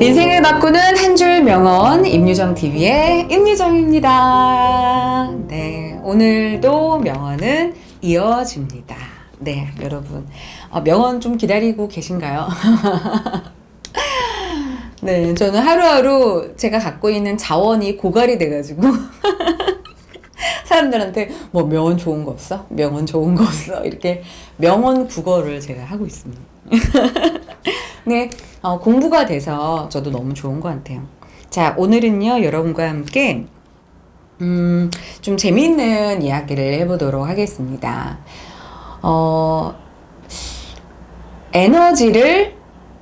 인생을 바꾸는 한 줄 명언 임유정 TV의 임유정입니다. 네, 오늘도 명언은 이어집니다. 네, 여러분 어, 명언 좀 기다리고 계신가요? 네, 저는 하루하루 제가 갖고 있는 자원이 고갈이 돼가지고 사람들한테 뭐 명언 좋은 거 없어? 명언 좋은 거 없어? 이렇게 명언 국어를 제가 하고 있습니다. 네, 어, 공부가 돼서 저도 너무 좋은 것 같아요. 자, 오늘은요, 여러분과 함께, 음, 좀 재미있는 이야기를 해보도록 하겠습니다. 어, 에너지를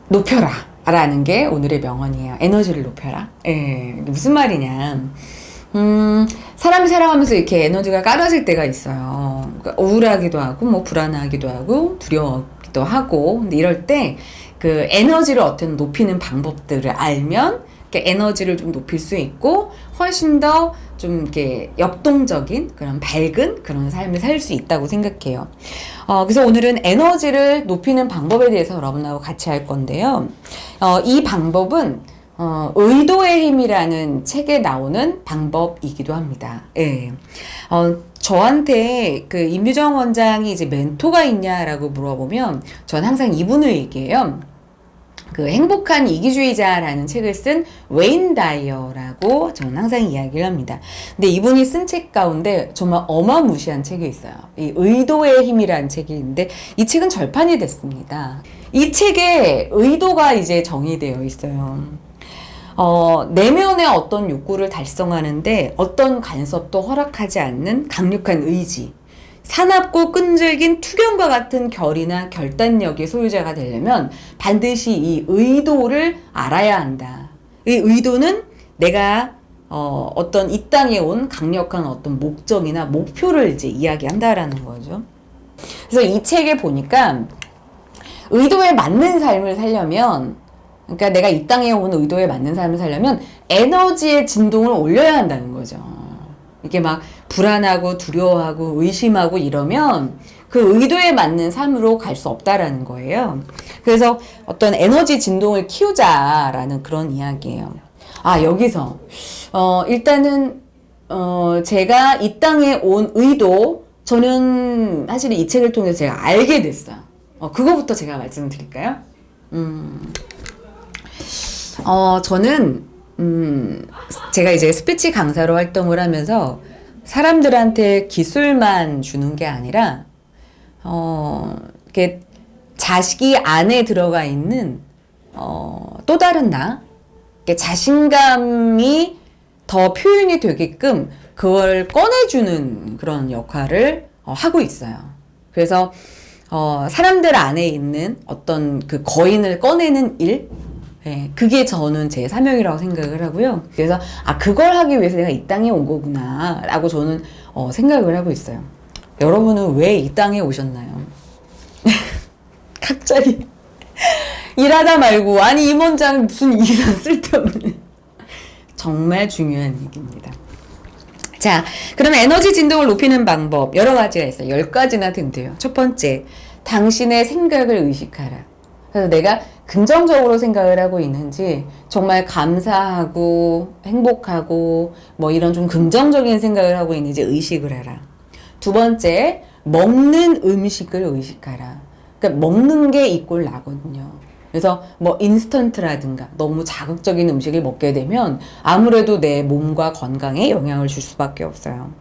높여라. 라는 게 오늘의 명언이에요. 에너지를 높여라. 예, 무슨 말이냐. 음, 사람이 살아가면서 이렇게 에너지가 깔아질 때가 있어요. 그러니까 우울하기도 하고, 뭐, 불안하기도 하고, 두려워기도 하고, 근데 이럴 때, 그 에너지를 어떤 높이는 방법들을 알면, 이렇게 에너지를 좀 높일 수 있고, 훨씬 더 좀 이렇게 역동적인 그런 밝은 그런 삶을 살 수 있다고 생각해요. 어, 그래서 오늘은 에너지를 높이는 방법에 대해서 여러분하고 같이 할 건데요. 어, 이 방법은 어, 의도의 힘이라는 책에 나오는 방법이기도 합니다. 예. 어, 저한테 그 임유정 원장이 이제 멘토가 있냐라고 물어보면 전 항상 이분을 얘기해요. 그 행복한 이기주의자라는 책을 쓴 웨인 다이어라고 저는 항상 이야기를 합니다. 근데 이분이 쓴 책 가운데 정말 어마무시한 책이 있어요. 이 의도의 힘이라는 책이 있는데 이 책은 절판이 됐습니다. 이 책에 의도가 이제 정의되어 있어요. 어, 내면의 어떤 욕구를 달성하는데 어떤 간섭도 허락하지 않는 강력한 의지, 사납고 끈질긴 투견과 같은 결이나 결단력의 소유자가 되려면 반드시 이 의도를 알아야 한다. 이 의도는 내가 어, 어떤 이 땅에 온 강력한 어떤 목적이나 목표를 이제 이야기한다라는 거죠. 그래서 이 책에 보니까 의도에 맞는 삶을 살려면 그러니까 내가 이 땅에 온 의도에 맞는 삶을 살려면 에너지의 진동을 올려야 한다는 거죠. 이게 막 불안하고 두려워하고 의심하고 이러면 그 의도에 맞는 삶으로 갈 수 없다라는 거예요. 그래서 어떤 에너지 진동을 키우자라는 그런 이야기예요. 아, 여기서, 어, 일단은, 어, 제가 이 땅에 온 의도, 저는 사실 이 책을 통해서 제가 알게 됐어요. 어, 그거부터 제가 말씀을 드릴까요? 음, 어, 저는, 음, 제가 이제 스피치 강사로 활동을 하면서 사람들한테 기술만 주는 게 아니라, 어, 이렇게 자식이 안에 들어가 있는, 어, 또 다른 나, 이렇게 자신감이 더 표현이 되게끔 그걸 꺼내주는 그런 역할을 어, 하고 있어요. 그래서, 어, 사람들 안에 있는 어떤 그 거인을 꺼내는 일, 네, 그게 저는 제 사명이라고 생각을 하고요. 그래서 아 그걸 하기 위해서 내가 이 땅에 온 거구나라고 저는 어, 생각을 하고 있어요. 여러분은 왜 이 땅에 오셨나요? 갑자기 일하다 말고 아니 임원장 무슨 일이나 쓸데없는 정말 중요한 얘기입니다. 자, 그러면 에너지 진동을 높이는 방법 여러 가지가 있어요. 열 가지나 된대요. 첫 번째, 당신의 생각을 의식하라. 그래서 내가 긍정적으로 생각을 하고 있는지 정말 감사하고 행복하고 뭐 이런 좀 긍정적인 생각을 하고 있는지 의식을 해라. 두 번째, 먹는 음식을 의식하라. 그러니까 먹는 게 이꼴 나거든요. 그래서 뭐 인스턴트라든가 너무 자극적인 음식을 먹게 되면 아무래도 내 몸과 건강에 영향을 줄 수밖에 없어요.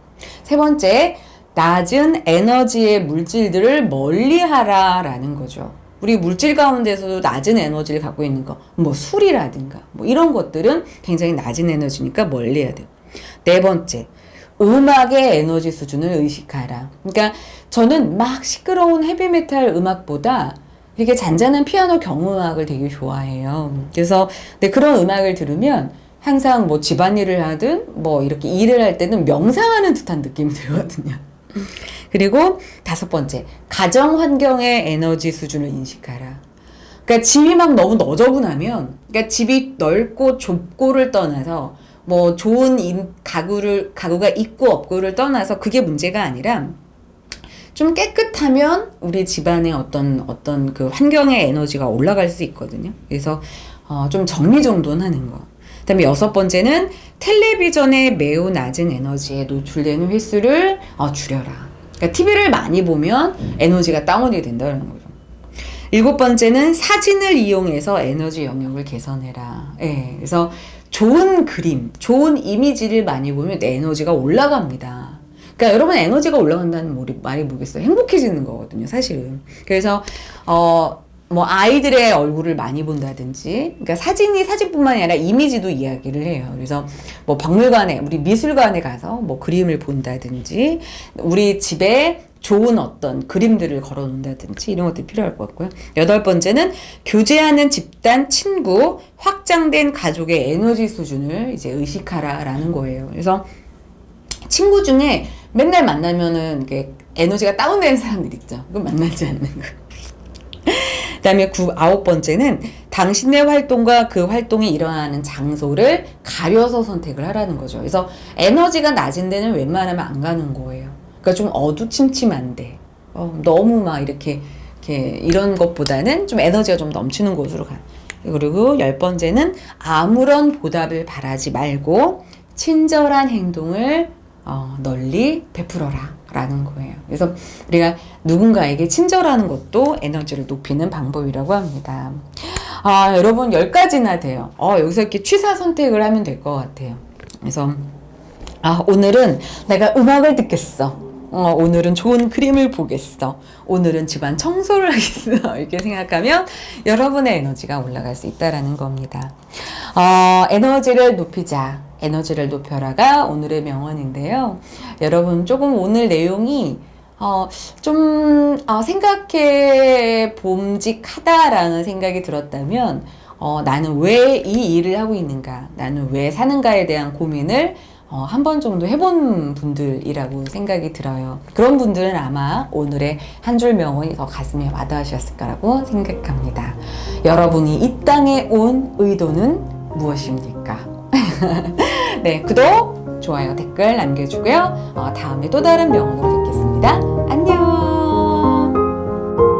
세 번째, 낮은 에너지의 물질들을 멀리 하라라는 거죠. 우리 물질 가운데서도 낮은 에너지를 갖고 있는 거, 뭐 술이라든가, 뭐 이런 것들은 굉장히 낮은 에너지니까 멀리 해야 돼요. 네 번째, 음악의 에너지 수준을 의식하라. 그러니까 저는 막 시끄러운 헤비메탈 음악보다 이렇게 잔잔한 피아노 경음악을 되게 좋아해요. 그래서 네, 그런 음악을 들으면 항상 뭐 집안일을 하든 뭐 이렇게 일을 할 때는 명상하는 듯한 느낌이 들거든요. 그리고 다섯 번째, 가정 환경의 에너지 수준을 인식하라. 그러니까 집이 막 너무 너저분하면, 그러니까 집이 넓고 좁고를 떠나서 뭐 좋은 인, 가구를 가구가 있고 없고를 떠나서 그게 문제가 아니라 좀 깨끗하면 우리 집안의 어떤 어떤 그 환경의 에너지가 올라갈 수 있거든요. 그래서 어, 좀 정리정돈하는 거. 그다음에 여섯 번째는 텔레비전의 매우 낮은 에너지에 노출되는 횟수를 어, 줄여라. 그러니까 TV를 많이 보면 에너지가 다운이 된다는 거죠. 일곱 번째는 사진을 이용해서 에너지 영역을 개선해라. 예. 그래서 좋은 그림, 좋은 이미지를 많이 보면 내 에너지가 올라갑니다. 그러니까 여러분 에너지가 올라간다는 말이 뭐겠어요? 행복해지는 거거든요, 사실은. 그래서 어, 뭐 아이들의 얼굴을 많이 본다든지, 그러니까 사진이 사진뿐만이 아니라 이미지도 이야기를 해요. 그래서 뭐 박물관에, 우리 미술관에 가서 뭐 그림을 본다든지, 우리 집에 좋은 어떤 그림들을 걸어 놓는다든지 이런 것들이 필요할 것 같고요. 여덟 번째는 교제하는 집단, 친구, 확장된 가족의 에너지 수준을 이제 의식하라라는 거예요. 그래서 친구 중에 맨날 만나면은 에너지가 다운되는 사람들 있죠. 그건 만나지 않는 거. 그 다음에 구 아홉 번째는 당신의 활동과 그 활동이 일어나는 장소를 가려서 선택을 하라는 거죠. 그래서 에너지가 낮은 데는 웬만하면 안 가는 거예요. 그러니까 좀 어두침침한데 어, 너무 막 이렇게 이렇게 이런 것보다는 좀 에너지가 좀 넘치는 곳으로 가. 그리고 열 번째는 아무런 보답을 바라지 말고 친절한 행동을 어, 널리 베풀어라. 라는 거예요. 그래서 우리가 누군가에게 친절하는 것도 에너지를 높이는 방법이라고 합니다. 아, 여러분, 10가지나 돼요. 어, 여기서 이렇게 취사 선택을 하면 될 것 같아요. 그래서, 아, 오늘은 내가 음악을 듣겠어. 어, 오늘은 좋은 그림을 보겠어. 오늘은 집안 청소를 하겠어. 이렇게 생각하면 여러분의 에너지가 올라갈 수 있다라는 겁니다. 어, 에너지를 높이자. 에너지를 높여라가 오늘의 명언인데요. 여러분 조금 오늘 내용이 어, 좀 어, 생각해 봄직하다라는 생각이 들었다면 어, 나는 왜 이 일을 하고 있는가? 나는 왜 사는가에 대한 고민을 어, 한 번 정도 해본 분들이라고 생각이 들어요. 그런 분들은 아마 오늘의 한 줄 명언이 더 가슴에 와닿으셨을까라고 생각합니다. 여러분이 이 땅에 온 의도는 무엇입니까? 네, 구독, 좋아요, 댓글 남겨주고요. 어, 다음에 또 다른 명언으로 뵙겠습니다.